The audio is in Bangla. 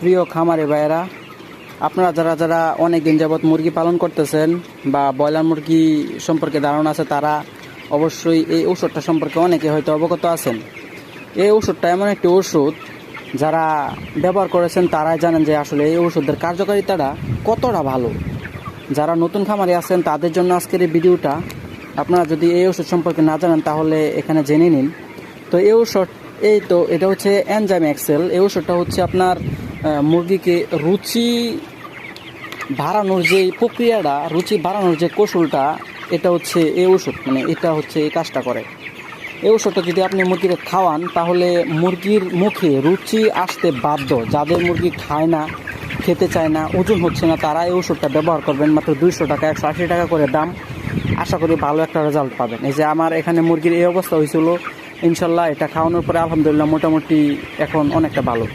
প্রিয় খামারে ভাইয়েরা, আপনারা যারা যারা অনেক দিন যাবৎ মুরগি পালন করতেছেন বা ব্রয়লার মুরগি সম্পর্কে ধারণা আছে, তারা অবশ্যই এই ঔষধটা সম্পর্কে অনেকে হয়তো অবগত আছেন। এই ওষুধটা এমন একটি ওষুধ যারা ব্যবহার করেছেন, তারাই জানেন যে আসলে এই ওষুধের কার্যকারিতাটা কতটা ভালো। যারা নতুন খামারে আছেন, তাদের জন্য আজকের এই ভিডিওটা, আপনারা যদি এই ওষুধ সম্পর্কে না জানেন, তাহলে এখানে জেনে নিন। তো এই ওষুধ এই তো এটা হচ্ছে এনজাইম এক্সেল এই ওষুধটা হচ্ছে আপনার মুরগিকে রুচি বাড়ানোর যে প্রক্রিয়াটা, রুচি বাড়ানোর যে কৌশলটা, এটা হচ্ছে এই ওষুধ মানে এটা হচ্ছে এই কাজটা করে। এই ওষুধটা যদি আপনি মুরগিকে খাওয়ান, তাহলে মুরগির মুখে রুচি আসতে বাধ্য। যাদের মুরগি খায় না, খেতে চায় না, ওজন হচ্ছে না, তারা এই ওষুধটা ব্যবহার করবেন মাত্র দুইশো টাকা, একশো আশি টাকা করে দাম। আশা করি ভালো একটা রেজাল্ট পাবেন। এই যে আমার এখানে মুরগির এই অবস্থা হয়েছিল, ইনশাল্লাহ এটা খাওয়ানোর পরে আলহামদুলিল্লাহ মোটামুটি এখন অনেকটা ভালো।